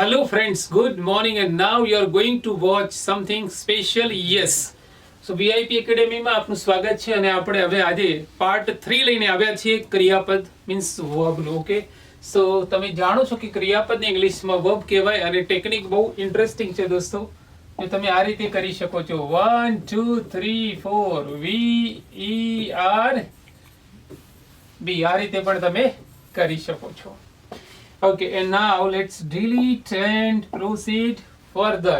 Hello friends, good morning and now you are going to watch something special. Yes. So VIP એકેડેમીમાં આપનું સ્વાગત છે અને આપણે હવે આજે પાર્ટ થ્રી લઈને આવ્યા છીએ ક્રિયાપદ મીન્સ વર્બનું ઓકે સો તમે જાણો છો કે ક્રિયાપદને ઇંગ્લિશમાં વર્બ કહેવાય અને ટેકનિક બહુ ઇન્ટરેસ્ટિંગ છે દોસ્તો જો તમે આ રીતે કરી શકો છો one two three four V E R B આ રીતે પણ તમે કરી શકો છો Okay, and now let's delete and proceed further.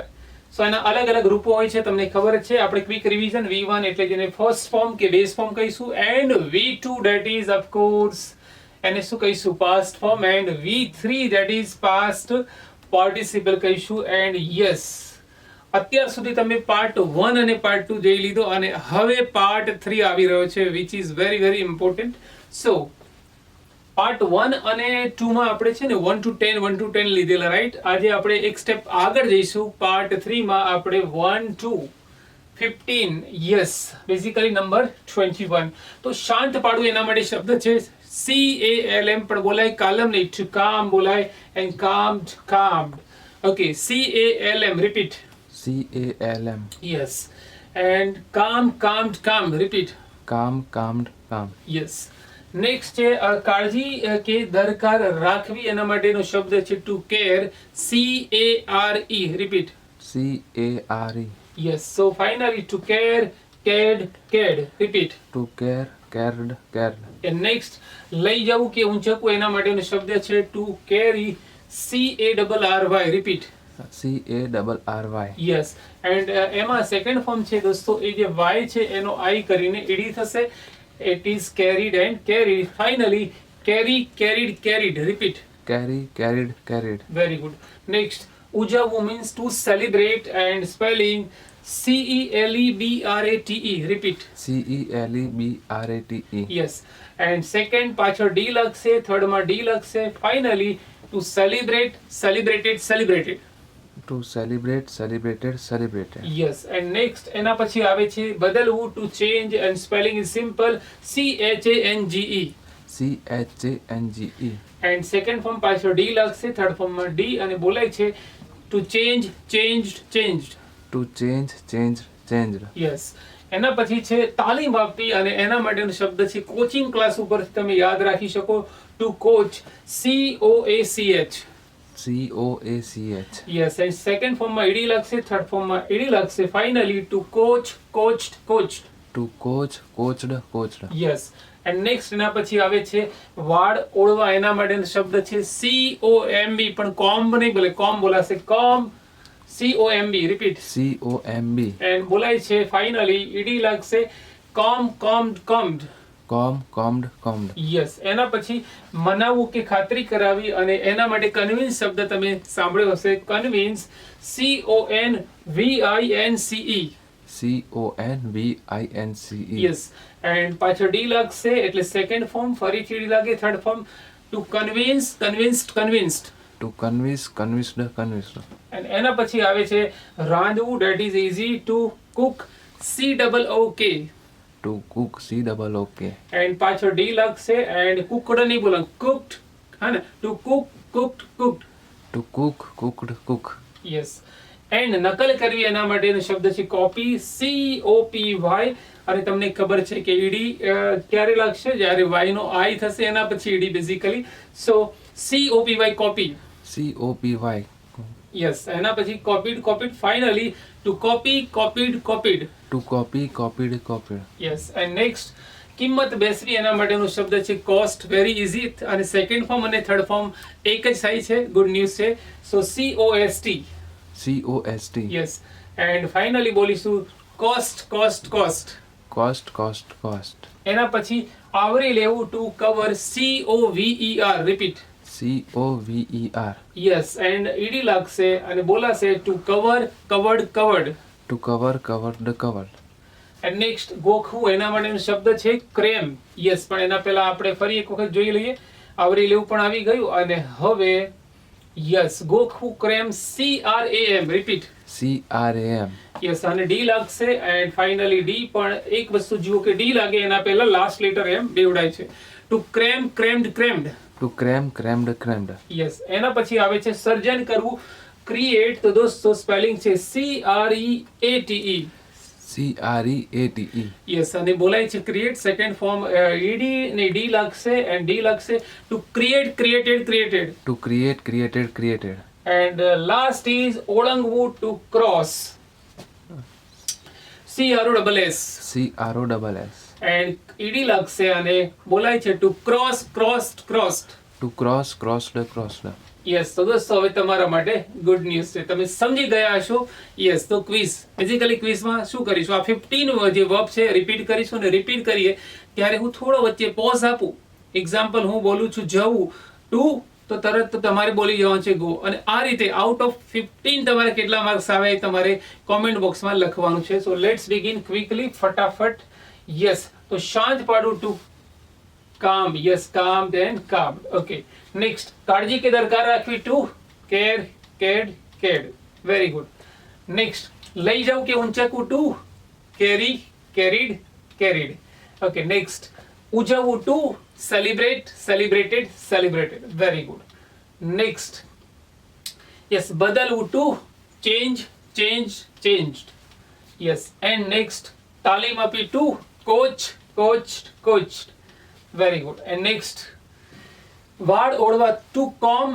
સો એના અલગ અલગ રૂપો હોય છે તમને ખબર છે આપણે ક્વિક રિવિઝન વી વન એટલે જેને ફર્સ્ટ ફોર્મ કે બેઝ ફોર્મ કહીશું and V two that is of course એને શું કહીશું past form and V three that is past participle કહીશું એન્ડ યસ અત્યાર સુધી તમે પાર્ટ વન અને પાર્ટ ટુ જોઈ લીધો અને હવે પાર્ટ થ્રી આવી રહ્યો છે which is very very important so part one અને ટુમાં આપણે છે ને one two ten one two ten લીધેલા રાઈટ આજે આપણે એક સ્ટેપ આગળ જઈશું પાર્ટ થ્રીમાં આપણે one two fifteen yes basically number twenty one તો શાંત પાડવું એના માટે શબ્દ છે સી એ એલ એમ પણ બોલાય કાલમ નહીં ટુ કામ બોલાય and calm calm okay C A L M repeat C A L M yes and calm calm કામ રિપીટ કામ કામ કામ યસ નેક્સ્ટ છે કાળજી કે દરકાર રાખવી એના માટેનો શબ્દ છે to care C A R E repeat C A R E yes so finally to care cared cared repeat to care cared cared next લઈ જવું કે ઊંચકવું એના માટેનો શબ્દ છે to carry C A double R Y repeat C A double R Y yes and એમાં second form છે દોસ્તો એ જે વાય છે એનો આઈ કરીને ઈડી થશે it is carried and carried finally carry carried carried repeat carry carried carried very good next ujavu means to celebrate and spelling c e l e b r a t e repeat c e l e b r a t e yes and second પાછળ d લખશે third માં d લખશે finally to celebrate celebrated celebrated to celebrate celebrated celebrated yes and next એના પછી આવે છે બદલવું to change and spelling is simple C H A N G E C H A N G E and second form પાછળ D લાગશે third ફોર્મમાં D અને બોલાય છે to change change change to change change change yes એના પછી છે તાલીમ આપવી અને એના માટેનો શબ્દ છે કોચિંગ ક્લાસ ઉપર તમે યાદ રાખી શકો to coach C O A C H C O A C H. Yes, and second form માં ed લાગશે થર્ડ ફોર્મ માં ed લાગશે finally to coach coached coached to coach coached coached yes and next એના પછી આવે છે વાળ ઓળવા એના માટેનો શબ્દ છે સી ઓ એમ બી પણ કોમ્બ નહીં બોલે કોમ બોલાશે comb C O M B repeat C O M B and બોલાય છે ફાઇનલી ઈડી લાગશે કોમ કોમ કોમ્ડ કોમ કોમ્ડ કોમ્ડ યસ એના પછી મનાવું કે ખાતરી કરાવી અને એના માટે કન્વિન્સ શબ્દ તમે સાંભળ્યો હશે convince C O N V I N C E C O N V I N C E yes and પાછો ડી લાગશે એટલે સેકન્ડ ફોર્મ ફરીથી ડી લાગે third form to convince convinced convinced to convince convinced convinced and એના પછી આવે છે રાંધવું that is easy to cook C double O K to cook C double O K and પાછો ડી લાગશે એન્ડ કુકડ નહીં બોલો કુક્ડ હા ને to cook cooked cooked to cook cooked cook yes and નકલ કરવી એના માટેનો શબ્દ છે copy C O P Y અને તમને ખબર છે કે ઈડી ક્યારે લાગશે જ્યારે વાય નો આઈ થશે એના પછી ED basically so C O P Y copy C O P Y yes એના પછી copied copied finally to copy copied copied to copy copied copied yes and next કિંમત બેસવી એના માટેનો શબ્દ છે કોસ્ટ વેરી ઇઝી અને સેકન્ડ ફોર્મ અને થર્ડ ફોર્મ એક જ સાઈ છે ગુડ ન્યૂઝ છે so C O S T C O S T yes and finally બોલીશું cost cost cost cost cost cost એના પછી આવરી લેવું to cover C O V E R repeat C O V E R yes and ED લાગશે અને બોલાશે to cover covered covered to cover covered covered and next ગોખવું એના માટેનો શબ્દ છે ક્રેમ યસ પણ એના પહેલા આપણે ફરી એક વખત જોઈ લઈએ આવરી લેવું પણ આવી ગયું અને હવે યસ ગોખવું cram C R A M repeat C R A M yes અને ડી લાગશે એન્ડ ફાઇનલી ડી પણ એક વસ્તુ જુઓ કે ડી લાગે એના પહેલા લાસ્ટ લેટર એમ બેવડાય છે to cram crammed crammed to cram crammed crammed yes એના પછી આવે છે સર્જન કરવું ક્રિએટ તો દોસ્તો સ્પેલિંગ છે C R E A T E C R E A T E yes અને બોલાય છે ક્રિએટ સેકન્ડ ફોર્મ ઈડી ને ડી લાગશે એન્ડ ડી લાગશે to create created created to create created created and last is ઓળંગવું to cross C R O double S C R O double S and ED લાગશે અને બોલાય છે to cross cross cross to cross crossed cross ડ yes તો દોસ્તો હવે તમારા માટે ગુડ ન્યૂઝ છે તમે સમજી ગયા હશો યસ તો ક્વિઝ ફિઝિકલી ક્વિઝમાં શું કરીશું આ ફિફ્ટીન જે વર્બ છે રિપીટ કરીશું અને રિપીટ કરીએ ત્યારે હું થોડો વચ્ચે પોઝ આપું એક્ઝામ્પલ હું બોલું છું જવું ટુ તો તરત તમારે બોલી જવાનું છે ગો અને આ રીતે આઉટ ઓફ ફિફ્ટીન તમારે કેટલા માર્ક્સ આવે તમારે કોમેન્ટ બોક્સમાં લખવાનું છે સો લેટ્સ બિગિન ક્વિકલી ફટાફટ yes तो शांत पढ़ो टू काम यस काम देन काम ओके नेक्स्ट काळजी केदार कार राखवी to care cared cared very good next લઈ જાવ કે ઊંચાકું to carry carried carried okay next ઉજવવું to celebrate celebrated celebrated very good next yes બદલવું to change change changed yes and next તાલીમ આપી to coached coached coached very good and next વાળ ઓળવા to comb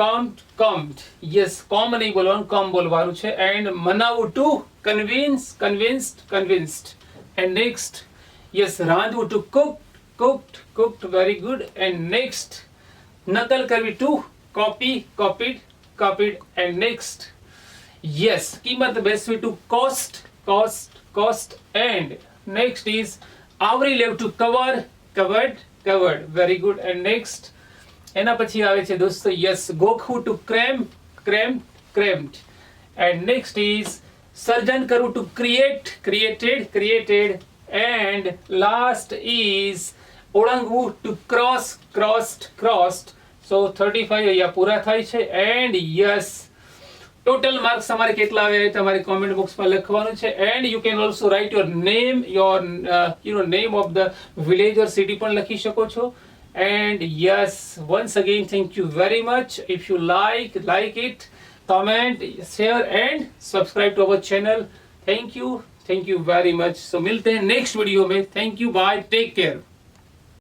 combed combed yes comb નહીં બોલવાનું comb બોલવાનું છે એન્ડ મનાવું to convince convinced convinced and next yes રાંધવું to cooked cooked cooked very good and next નકલ કરવી to copy copied copied and next yes કિંમત બેસવી to cost cost cost and Next is આવરી લેવ to cover covered covered very good and next એના પછી આવે છે દોસ્તો યસ ગોખવું to cram cram crammed and next is સર્જન કરવું to create created created and last is ઓળંગવું to cross crossed crossed so thirty five અહીંયા પૂરા થાય છે એન્ડ યસ टोटल मार्क्स हमारे कितना बॉक्स में लिखवाने छे and you can also write your name your you know name of the village और सिटी पण सको and yes once again thank you very much if you like like it comment share and subscribe to our channel thank you thank you very much so मिलते हैं next video में thank you bye take care